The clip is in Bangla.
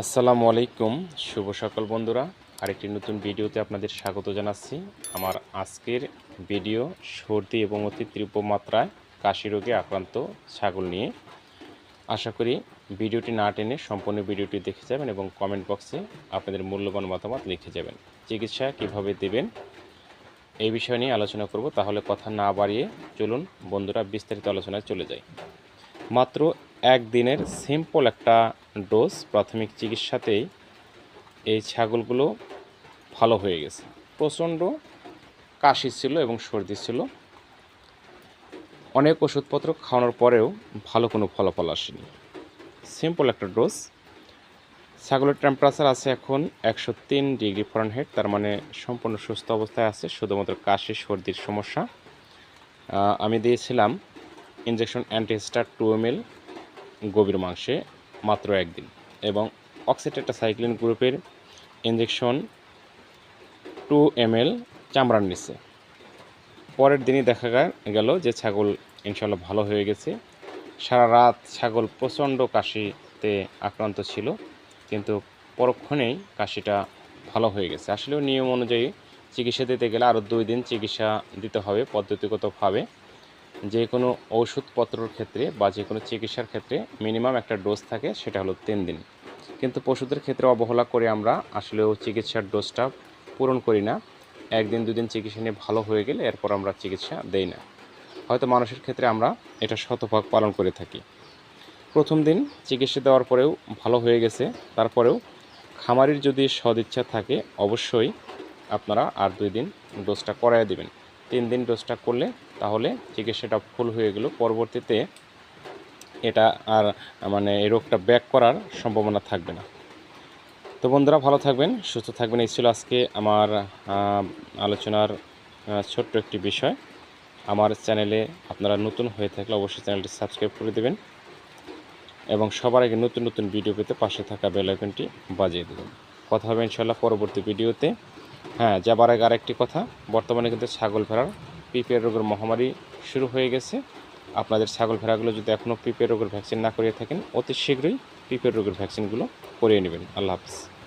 আসসালামু আলাইকুম। শুভ সকাল বন্ধুরা। আরেকটি নতুন ভিডিওতে আপনাদের স্বাগত জানাচ্ছি। আমার আজকের ভিডিও সর্দি এবং অতি তীব্র মাত্রায় কাশি রোগে আক্রান্ত ছাগল নিয়ে। আশা করি ভিডিওটি না টেনে সম্পূর্ণ ভিডিওটি দেখে যাবেন এবং কমেন্ট বক্সে আপনাদের মূল্যবান মতামত লিখে যাবেন। চিকিৎসা কীভাবে দেবেন এই বিষয় নিয়ে আলোচনা করব। তাহলে কথা না বাড়িয়ে চলুন বন্ধুরা বিস্তারিত আলোচনায় চলে যাই। মাত্র একদিনের সিম্পল একটা ডোজ প্রাথমিক চিকিৎসাতেই এই ছাগলগুলো ভালো হয়ে গেছে। প্রচণ্ড কাশি ছিল এবং সর্দি ছিল। অনেক ওষুধপত্র খাওয়ানোর পরেও ভালো কোনো ফলাফল আসেনি। সিম্পল একটা ডোজ। ছাগলের টেম্পারেচার আছে এখন একশো তিন ডিগ্রি ফরেনহাইট তার মানে সম্পূর্ণ সুস্থ অবস্থায় আছে, শুধুমাত্র কাশি, সর্দির সমস্যা। আমি দিয়েছিলাম injection Antistar two M L গভীর মাংসে। মাত্র একদিন। এবং অক্সিটেটাসাইক্লিন গ্রুপের ইঞ্জেকশন টু এম এল চামড়ার নিচে। পরের দিনই দেখা গেল যে ছাগল ইনশাল্লাহ ভালো হয়ে গেছে। সারা রাত ছাগল প্রচণ্ড কাশিতে আক্রান্ত ছিল, কিন্তু পরক্ষণেই কাশিটা ভালো হয়ে গেছে। আসলেও নিয়ম অনুযায়ী চিকিৎসা দিতে গেলে আরও দুই দিন চিকিৎসা দিতে হবে, পদ্ধতিগতভাবে। যে কোনো ওষুধপত্রর ক্ষেত্রে বা যে কোনো চিকিৎসার ক্ষেত্রে মিনিমাম একটা ডোজ থাকে, সেটা হলো তিন দিন। কিন্তু পশুদের ক্ষেত্রে অবহেলা করে আমরা আসলেও চিকিৎসার ডোজটা পূরণ করি না। একদিন, দুদিন চিকিৎসা নিয়ে ভালো হয়ে গেলে এরপর আমরা চিকিৎসা দেই না। হয়তো মানুষের ক্ষেত্রে আমরা এটা শতভাগ পালন করে থাকি। প্রথম দিন চিকিৎসা দেওয়ার পরেও ভালো হয়ে গেছে। তারপরেও খামারির যদি সদিচ্ছা থাকে, অবশ্যই আপনারা আর দুই দিন ডোজটা করায় দেবেন। তিন দিন ডোজটা করলে তাহলে চিকিৎসাটা ফুল হয়ে গেল। পরবর্তীতে এটা আর মানে এই রোগটা ব্যাক করার সম্ভাবনা থাকবে না। তো বন্ধুরা, ভালো থাকবেন, সুস্থ থাকবেন। এই ছিল আজকে আমার আলোচনার ছোট্ট একটি বিষয়। আমার চ্যানেলে আপনারা নতুন হয়ে থাকলে অবশ্যই চ্যানেলটি সাবস্ক্রাইব করে দেবেন এবং সবার আগে নতুন নতুন ভিডিও পেতে পাশে থাকা বেল আইকনটি বাজিয়ে দেবেন। কথা হবে ইনশাল্লাহ পরবর্তী ভিডিওতে। হ্যাঁ যাবার আগে আরেকটি কথা। বর্তমানে কিন্তু ছাগল ভেড়ার পিপিআর রোগের মহামারী শুরু হয়ে গেছে। আপনাদের ছাগল ভেড়াগুলো যদি এখনও পিপিআর রোগের ভ্যাকসিন না করিয়ে থাকেন, অতি শীঘ্রই পিপিআর রোগের ভ্যাকসিনগুলো করিয়ে নেবেন। আল্লাহ হাফিজ।